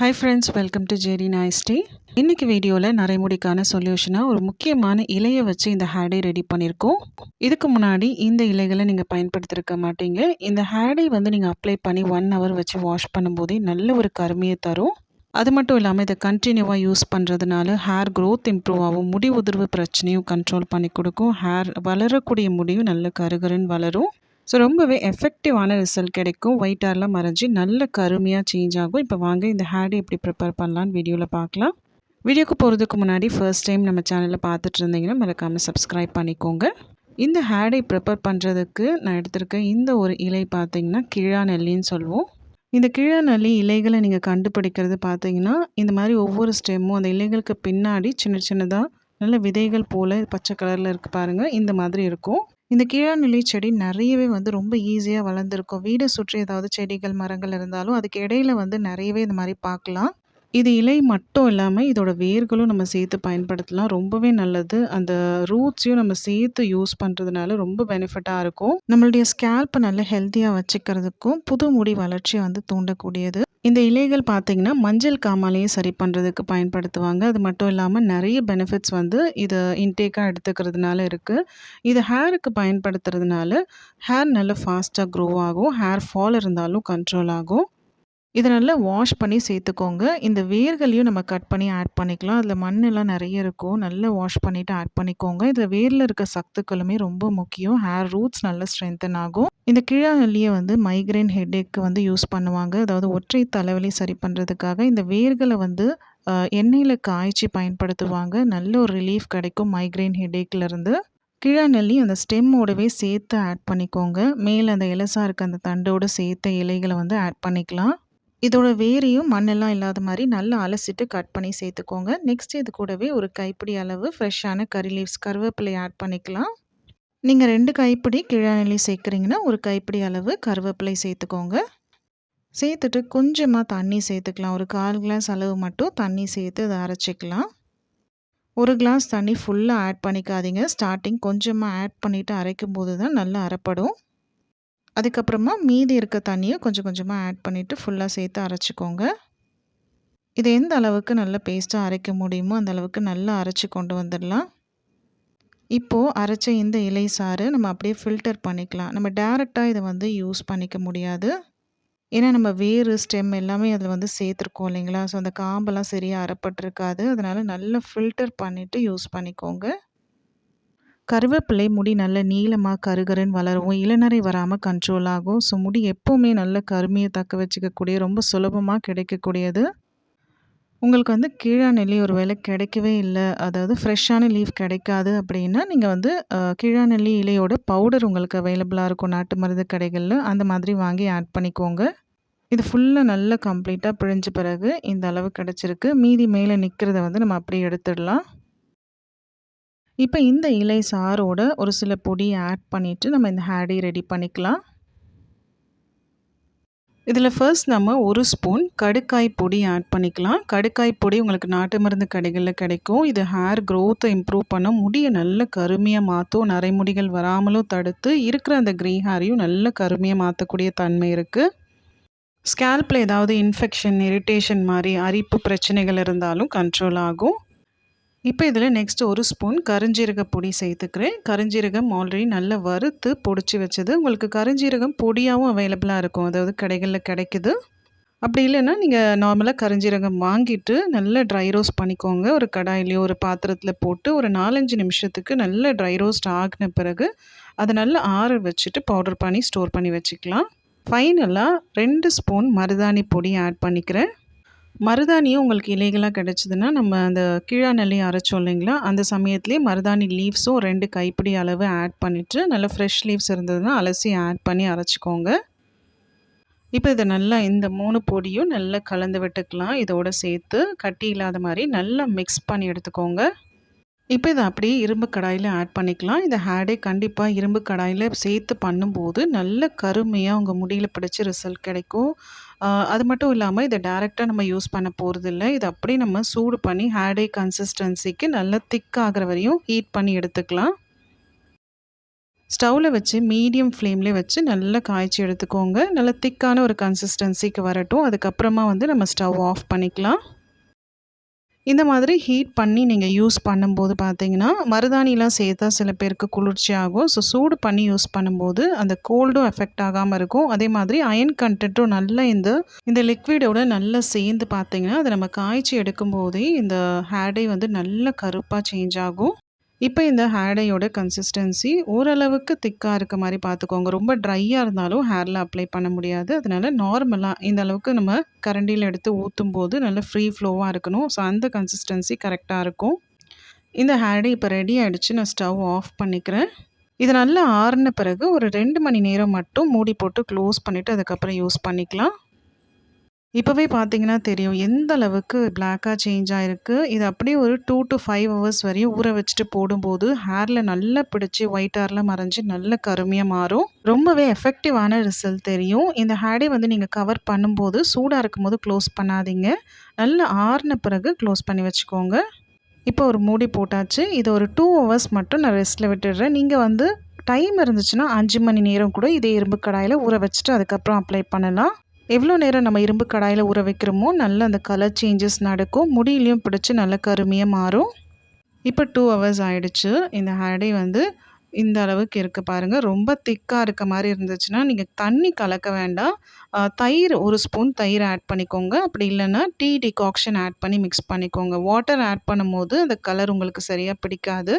Hi friends welcome to ஜெரி நாய்ஸ்டி இன்னைக்கு வீடியோவில் நரைமுடிக்கான சொல்யூஷனாக ஒரு முக்கியமான இலையை வச்சு இந்த ஹேடை ரெடி பண்ணியிருக்கோம் இதுக்கு முன்னாடி இந்த இலைகளை நீங்கள் பயன்படுத்திருக்க மாட்டீங்க. இந்த ஹேடை வந்து நீங்கள் அப்ளை பண்ணி ஒன் ஹவர் வச்சு வாஷ் பண்ணும்போதே நல்ல ஒரு கருமையை தரும். அது மட்டும் இல்லாமல் இதை கண்டினியூவாக யூஸ் பண்ணுறதுனால ஹேர் க்ரோத் இம்ப்ரூவ் ஆகும். முடி உதிர்வு பிரச்சனையும் கண்ட்ரோல் பண்ணி கொடுக்கும். ஹேர் வளரக்கூடிய முடியும் நல்ல கருகருன்னு வளரும். ஸோ ரொம்பவே எஃபெக்டிவான ரிசல்ட் கிடைக்கும். ஒயிட் ஹேர்லாம் மறைஞ்சி நல்ல கருமையாக சேஞ்ச் ஆகும். இப்போ வாங்க இந்த ஹேடை எப்படி ப்ரிப்பேர் பண்ணலான்னு வீடியோவில் பார்க்கலாம். வீடியோக்கு போகிறதுக்கு முன்னாடி ஃபர்ஸ்ட் டைம் நம்ம சேனலில் பார்த்துட்டு இருந்தீங்கன்னா மறக்காமல் சப்ஸ்கிரைப் பண்ணிக்கோங்க. இந்த ஹேடை ப்ரிப்பேர் பண்ணுறதுக்கு நான் எடுத்திருக்க இந்த ஒரு இலை பார்த்தீங்கன்னா கிழா நெல்லின்னு சொல்லுவோம். இந்த கிழா நல்லி இலைகளை நீங்கள் கண்டுபிடிக்கிறது பார்த்தீங்கன்னா இந்த மாதிரி ஒவ்வொரு ஸ்டெம்மும் அந்த இலைகளுக்கு பின்னாடி சின்ன சின்னதாக நல்ல விதைகள் போல் பச்சை கலரில் இருக்குது பாருங்கள் இந்த மாதிரி இருக்கும். இந்த கீழாநிலை செடி நிறையவே வந்து ரொம்ப ஈஸியாக வளர்ந்துருக்கும். வீடை சுற்றி ஏதாவது செடிகள் மரங்கள் இருந்தாலும் அதுக்கு இடையில வந்து நிறையவே இந்த மாதிரி பார்க்கலாம். இது இலை மட்டும் இல்லாமல் இதோட வேர்களும் நம்ம சேர்த்து பயன்படுத்தலாம். ரொம்பவே நல்லது. அந்த ரூட்ஸையும் நம்ம சேர்த்து யூஸ் பண்ணுறதுனால ரொம்ப பெனிஃபிட்டாக இருக்கும். நம்மளுடைய ஸ்கேல்ப்பை நல்ல ஹெல்த்தியாக வச்சுக்கிறதுக்கும் புது முடி வளர்ச்சியை வந்து தூண்டக்கூடியது. இந்த இலைகள் பார்த்திங்கன்னா மஞ்சள் காமாலையும் சரி பண்ணுறதுக்கு பயன்படுத்துவாங்க. அது மட்டும் இல்லாமல் நிறைய பெனிஃபிட்ஸ் வந்து இதை இன்டேக்காக எடுத்துக்கிறதுனால இருக்குது இது ஹேருக்கு பயன்படுத்துறதுனால ஹேர் நல்லா ஃபாஸ்ட்டாக க்ரோ ஆகும். ஹேர் ஃபால் இருந்தாலும் கண்ட்ரோல் ஆகும். இதை நல்லா வாஷ் பண்ணி சேர்த்துக்கோங்க. இந்த வேர்களையும் நம்ம கட் பண்ணி ஆட் பண்ணிக்கலாம். அதில் மண்ணெல்லாம் நிறைய இருக்கும். நல்லா வாஷ் பண்ணிவிட்டு ஆட் பண்ணிக்கோங்க. இதில் வேரில் இருக்க சத்துக்களுமே ரொம்ப முக்கியம். ஹேர் ரூட்ஸ் நல்லா ஸ்ட்ரென்தன் ஆகும். இந்த கிழாநெல்லியை வந்து மைக்ரைன் ஹெட்ஏக்கு வந்து யூஸ் பண்ணுவாங்க. அதாவது ஒற்றை தலைவலி சரி பண்ணுறதுக்காக இந்த வேர்களை வந்து எண்ணெயில் காய்ச்சி பயன்படுத்துவாங்க. நல்ல ஒரு ரிலீஃப் கிடைக்கும் மைக்ரைன் ஹெட்டேக்லேருந்து கிழநெல்லி அந்த ஸ்டெம்மோடவே சேர்த்து ஆட் பண்ணிக்கோங்க. மேலே அந்த இலசா இருக்க அந்த தண்டோடு சேர்த்த இலைகளை வந்து ஆட் பண்ணிக்கலாம். இதோட வேரையும் மண்ணெல்லாம் இல்லாத மாதிரி நல்லா அலசிட்டு கட் பண்ணி சேர்த்துக்கோங்க. நெக்ஸ்ட் இது கூடவே ஒரு கைப்பிடி அளவு ஃப்ரெஷ்ஷான கறி லீவ்ஸ் கருவேப்பிலை ஆட் பண்ணிக்கலாம். நீங்கள் ரெண்டு கைப்பிடி கிழநிலை சேர்க்குறீங்கன்னா ஒரு கைப்பிடி அளவு கருவேப்பிலை சேர்த்துக்கோங்க. சேர்த்துட்டு கொஞ்சமாக தண்ணி சேர்த்துக்கலாம். ஒரு கால் கிளாஸ் அளவு மட்டும் தண்ணி சேர்த்து அதை அரைச்சிக்கலாம். ஒரு கிளாஸ் தண்ணி ஃபுல்லாக ஆட் பண்ணிக்காதீங்க. ஸ்டார்டிங் கொஞ்சமாக ஆட் பண்ணிவிட்டு அரைக்கும் போது தான் நல்லா அரைப்படும். அதுக்கப்புறமா மீதி இருக்க தண்ணியை கொஞ்சம் கொஞ்சமாக ஆட் பண்ணிவிட்டு ஃபுல்லாக சேர்த்து அரைச்சிக்கோங்க. இது எந்த அளவுக்கு நல்ல பேஸ்ட்டாக அரைக்க முடியுமோ அந்த அளவுக்கு நல்லா அரைச்சி கொண்டு வந்துடலாம். இப்போது அரைச்ச இந்த இலை சாறு நம்ம அப்படியே ஃபில்டர் பண்ணிக்கலாம். நம்ம டேரெக்டாக இதை வந்து யூஸ் பண்ணிக்க முடியாது. ஏன்னா நம்ம வேறு ஸ்டெம் எல்லாமே அதில் வந்து சேர்த்துருக்கோம் இல்லைங்களா? ஸோ அந்த காம்பெல்லாம் சரியாக அறப்பட்டிருக்காது அதனால் நல்லா ஃபில்டர் பண்ணிவிட்டு யூஸ் பண்ணிக்கோங்க. கருவேப்பிலை முடி நல்ல நீளமாக கருகருன்னு வளரும் இளநரை வராமல் கண்ட்ரோல் ஆகும். ஸோ முடி எப்போவுமே நல்ல கருமையை தக்க வச்சுக்கக்கூடிய ரொம்ப சுலபமாக கிடைக்கக்கூடியது. உங்களுக்கு வந்து கீழா நெல்லி ஒரு வேலை கிடைக்கவே இல்லை. அதாவது ஃப்ரெஷ்ஷான லீஃப் கிடைக்காது அப்படின்னா நீங்கள் வந்து கீழா நெல்லி இலையோட பவுடர் உங்களுக்கு அவைலபிளாக இருக்கும். நாட்டு மருந்து கடைகளில் அந்த மாதிரி வாங்கி ஆட் பண்ணிக்கோங்க. இது ஃபுல்லாக நல்லா கம்ப்ளீட்டாக பிழிஞ்ச பிறகு இந்த அளவு கிடச்சிருக்கு. மீதி மேலே நிற்கிறத வந்து நம்ம அப்படியே எடுத்துடலாம். இப்போ இந்த இலை சாரோட ஒரு சில பொடி ஆட் பண்ணிவிட்டு நம்ம இந்த ஹேடி ரெடி பண்ணிக்கலாம். இதில் ஃபர்ஸ்ட் நம்ம ஒரு ஸ்பூன் கடுக்காய் பொடி ஆட் பண்ணிக்கலாம். கடுக்காய் பொடி உங்களுக்கு நாட்டு மருந்து கடைகளில் கிடைக்கும். இது ஹேர் க்ரோத்தை இம்ப்ரூவ் பண்ண முடியை நல்ல கருமையாக மாற்றும் நரைமுடிகள் வராமலும் தடுத்து இருக்கிற அந்த க்ரீ ஹேரையும் நல்ல கருமையாக மாற்றக்கூடிய தன்மை இருக்குது ஸ்கேல்பில் ஏதாவது இன்ஃபெக்ஷன் இரிட்டேஷன் மாதிரி அரிப்பு பிரச்சனைகள் இருந்தாலும் கண்ட்ரோல் ஆகும். இப்போ இதில் நெக்ஸ்ட் ஒரு ஸ்பூன் கருஞ்சீரக பொடி சேர்த்துக்கிறேன். கருஞ்சீரகம் ஆல்ரெடி நல்லா வறுத்து பொடிச்சு வச்சது. உங்களுக்கு கருஞ்சீரகம் பொடியாகவும் அவைலபிளாக இருக்கும். அதாவது கடைகளில் கிடைக்குது. அப்படி இல்லைன்னா நீங்கள் நார்மலாக கருஞ்சீரகம் வாங்கிட்டு நல்லா ட்ரை ரோஸ்ட் பண்ணிக்கோங்க. ஒரு கடாயிலையோ ஒரு பாத்திரத்தில் போட்டு ஒரு நாலஞ்சு நிமிஷத்துக்கு நல்லா ட்ரை ரோஸ்ட் ஆகின பிறகு அதை நல்லா ஆற வச்சுட்டு பவுடர் பண்ணி ஸ்டோர் பண்ணி வச்சுக்கலாம். ஃபைனலாக ரெண்டு ஸ்பூன் மருதாணி பொடி ஆட் பண்ணிக்கிறேன். மருதாணியும் உங்களுக்கு இலைகளாக கிடச்சிதுன்னா நம்ம அந்த கீழா அரைச்சோம் இல்லைங்களா? அந்த சமயத்துலேயே மருதாணி லீவ்ஸும் ரெண்டு கைப்பிடி அளவு ஆட் பண்ணிவிட்டு நல்லா ஃப்ரெஷ் லீவ்ஸ் இருந்ததுன்னா அலசி ஆட் பண்ணி அரைச்சிக்கோங்க. இப்போ இதை நல்லா இந்த மூணு பொடியும் நல்லா கலந்து விட்டுக்கலாம். இதோடு சேர்த்து கட்டி இல்லாத மாதிரி நல்லா மிக்ஸ் பண்ணி எடுத்துக்கோங்க. இப்போ இதை அப்படியே இரும்பு கடாயில் ஆட் பண்ணிக்கலாம். இந்த ஹேடே கண்டிப்பாக இரும்பு கடாயில் சேர்த்து பண்ணும்போது நல்ல கருமையாக உங்கள் முடியில் பிடிச்சி ரிசல்ட் கிடைக்கும். அது மட்டும் இல்லாமல் இதை டேரெக்டாக நம்ம யூஸ் பண்ண போகிறதில்ல இதை அப்படியே நம்ம சூடு பண்ணி ஹேடே கன்சிஸ்டன்சிக்கு நல்லா திக் ஆகிற வரையும் ஹீட் பண்ணி எடுத்துக்கலாம். ஸ்டவ்வில் வச்சு மீடியம் ஃப்ளேம்லேயே வச்சு நல்லா காய்ச்சி எடுத்துக்கோங்க. நல்லா திக்கான ஒரு கன்சிஸ்டன்சிக்கு வரட்டும். அதுக்கப்புறமா வந்து நம்ம ஸ்டவ் ஆஃப் பண்ணிக்கலாம். இந்த மாதிரி ஹீட் பண்ணி நீங்கள் யூஸ் பண்ணும்போது பார்த்தீங்கன்னா மருதாணிலாம் சேர்த்தா சில பேருக்கு குளிர்ச்சி ஆகும் ஸோ சூடு பண்ணி யூஸ் பண்ணும்போது அந்த கோல்டும் எஃபெக்ட் ஆகாமல் இருக்கும். அதே மாதிரி அயன் கண்டென்ட்டும் நல்லா இந்த இந்த லிக்விடோட நல்லா சேர்ந்து பார்த்தீங்கன்னா அதை நம்ம காய்ச்சி எடுக்கும்போதே இந்த ஹேடை வந்து நல்ல கருப்பாக சேஞ்ச் ஆகும். இப்போ இந்த ஹேடையோட கன்சிஸ்டன்சி ஓரளவுக்கு திக்காக இருக்க மாதிரி பார்த்துக்கோங்க ரொம்ப ட்ரையாக இருந்தாலும் ஹேரில் அப்ளை பண்ண முடியாது. அதனால் நார்மலாக இந்த அளவுக்கு நம்ம கரண்டியில் எடுத்து ஊற்றும் போது நல்ல ஃப்ரீ ஃப்ளோவாக இருக்கணும். ஸோ அந்த கன்சிஸ்டன்சி கரெக்டாக இருக்கும். இந்த ஹேடை இப்போ ரெடி ஆகிடுச்சு நான் ஸ்டவ் ஆஃப் பண்ணிக்கிறேன். இது நல்லா ஆறின பிறகு ஒரு ரெண்டு மணி நேரம் மட்டும் மூடி போட்டு க்ளோஸ் பண்ணிவிட்டு அதுக்கப்புறம் யூஸ் பண்ணிக்கலாம். இப்போவே பார்த்தீங்கன்னா தெரியும் எந்த அளவுக்கு பிளாக்காக சேஞ்ச் ஆகிருக்கு இது அப்படியே ஒரு டூ டு ஃபைவ் ஹவர்ஸ் வரையும் ஊற வச்சுட்டு போடும்போது ஹேரில் நல்லா பிடிச்சி ஒயிட் ஹேரில் மறைஞ்சி நல்ல கருமையாக மாறும். ரொம்பவே எஃபெக்டிவான ரிசல்ட் தெரியும். இந்த ஹேடே வந்து நீங்கள் கவர் பண்ணும்போது சூடாக இருக்கும்போது க்ளோஸ் பண்ணாதீங்க. நல்லா ஆறின பிறகு க்ளோஸ் பண்ணி வச்சுக்கோங்க. இப்போ ஒரு மூடி போட்டாச்சு. இது ஒரு டூ ஹவர்ஸ் மட்டும் நான் ரெஸ்ட்டில் விட்டுடுறேன். நீங்கள் வந்து டைம் இருந்துச்சுன்னா அஞ்சு மணி நேரம் கூட இதே இரும்பு கடாயில் ஊற வச்சுட்டு அதுக்கப்புறம் அப்ளை பண்ணலாம். எவ்வளோ நேரம் நம்ம இரும்பு கடாயில் ஊற வைக்கிறோமோ நல்ல அந்த கலர் சேஞ்சஸ் நடக்கும். முடியிலையும் பிடிச்சி நல்ல கருமையாக மாறும். இப்போ டூ ஹவர்ஸ் ஆகிடுச்சு இந்த ஹேடை வந்து இந்த அளவுக்கு இருக்குது பாருங்கள் ரொம்ப திக்காக இருக்க மாதிரி இருந்துச்சுன்னா நீங்கள் தண்ணி கலக்க வேண்டாம். தயிர் ஒரு ஸ்பூன் தயிர் ஆட் பண்ணிக்கோங்க. அப்படி இல்லைன்னா டீ டிகாக்ஷன் ஆட் பண்ணி மிக்ஸ் பண்ணிக்கோங்க. வாட்டர் ஆட் பண்ணும்போது அந்த கலர் உங்களுக்கு சரியாக பிடிக்காது.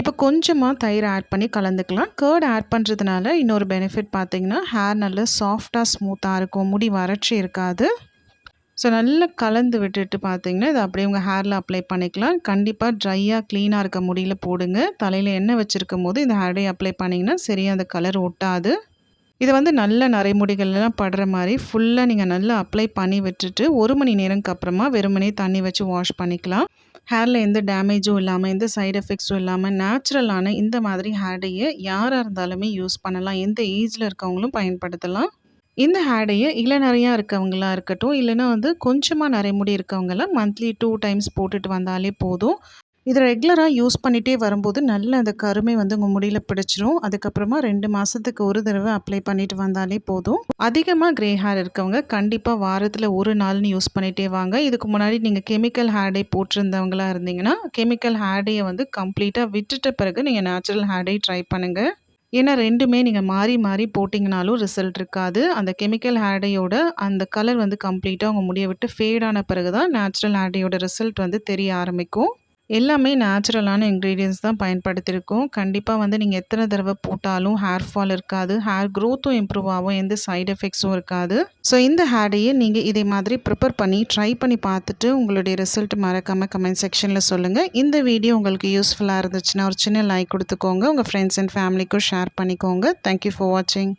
இப்போ கொஞ்சமாக தயிர் ஆட் பண்ணி கலந்துக்கலாம். கேர்ட் ஆட் பண்ணுறதுனால இன்னொரு பெனிஃபிட் பார்த்திங்கன்னா ஹேர் நல்லா சாஃப்டாக ஸ்மூத்தாக இருக்கும். முடி வறட்சி இருக்காது. ஸோ நல்லா கலந்து விட்டுட்டு பார்த்தீங்கன்னா இதை அப்படியே உங்கள் ஹேரில் அப்ளை பண்ணிக்கலாம். கண்டிப்பாக ட்ரையாக க்ளீனாக இருக்க முடியல போடுங்க. தலையில் எண்ணெய் வச்சுருக்கும் போது இந்த ஹேர்டை அப்ளை பண்ணிங்கன்னா சரியாக அந்த கலர் ஒட்டாது. இது வந்து நல்ல நரைமுடிகள்லாம் படுற மாதிரி ஃபுல்லாக நீங்கள் நல்லா அப்ளை பண்ணி விட்டுட்டு ஒரு மணி நேரம்க்கு அப்புறமா வெறுமனே தண்ணி வச்சு வாஷ் பண்ணிக்கலாம். ஹேரில் எந்த டேமேஜும் இல்லாமல் எந்த சைடு எஃபெக்ட்ஸும் இல்லாமல் நேச்சுரலான இந்த மாதிரி ஹேடையை யாராக இருந்தாலுமே யூஸ் பண்ணலாம். எந்த ஏஜில் இருக்கவங்களும் பயன்படுத்தலாம். இந்த ஹேடையை நிறையா இருக்கவங்களா இருக்கட்டும் இல்லைனா வந்து கொஞ்சமாக நரைமுடி இருக்கவங்களாம் மந்த்லி டூ டைம்ஸ் போட்டுட்டு வந்தாலே போதும். இதை ரெகுலராக யூஸ் பண்ணிகிட்டே வரும்போது நல்ல அந்த கருமை வந்து உங்கள் முடியில் பிடிச்சிரும். அதுக்கப்புறமா ரெண்டு மாதத்துக்கு ஒரு தடவை அப்ளை பண்ணிட்டு வந்தாலே போதும். அதிகமாக க்ரே ஹேர் இருக்கவங்க கண்டிப்பாக வாரத்தில் ஒரு நாள்னு யூஸ் பண்ணிகிட்டே வாங்க. இதுக்கு முன்னாடி நீங்கள் கெமிக்கல் ஹேர்டே போட்டிருந்தவங்களா இருந்தீங்கன்னா கெமிக்கல் ஹேர்டேயை வந்து கம்ப்ளீட்டாக விட்டுட்ட பிறகு நீங்கள் நேச்சுரல் ஹேர்டே ட்ரை பண்ணுங்கள் ஏன்னா ரெண்டுமே நீங்கள் மாறி மாறி போட்டிங்கனாலும் ரிசல்ட் இருக்காது. அந்த கெமிக்கல் ஹேடையோட அந்த கலர் வந்து கம்ப்ளீட்டாக உங்கள் முடியை விட்டு ஃபேடான பிறகு தான் நேச்சுரல் ஹேடையோட ரிசல்ட் வந்து தெரிய ஆரம்பிக்கும். எல்லாமே நேச்சுரலான இன்க்ரீடியன்ஸ் தான் பயன்படுத்தியிருக்கோம். கண்டிப்பாக வந்து நீங்கள் எத்தனை தடவை போட்டாலும் ஹேர் ஃபால் இருக்காது. ஹேர் க்ரோத்தும் இம்ப்ரூவ் ஆகும். எந்த சைடு எஃபெக்ட்ஸும் இருக்காது. ஸோ இந்த ஹேடையே நீங்கள் இதே மாதிரி ப்ரிப்பேர் பண்ணி ட்ரை பண்ணி பார்த்துட்டு உங்களுடைய ரிசல்ட் மறக்காமல் கமெண்ட் செக்ஷனில் சொல்லுங்கள் இந்த வீடியோ உங்களுக்கு யூஸ்ஃபுல்லாக இருந்துச்சுன்னா ஒரு சின்ன லைக் கொடுத்துக்கோங்க. உங்கள் ஃப்ரெண்ட்ஸ் அண்ட் ஃபேமிலிக்கும் ஷேர் பண்ணிக்கோங்க. தேங்க்யூ ஃபார் வாட்சிங்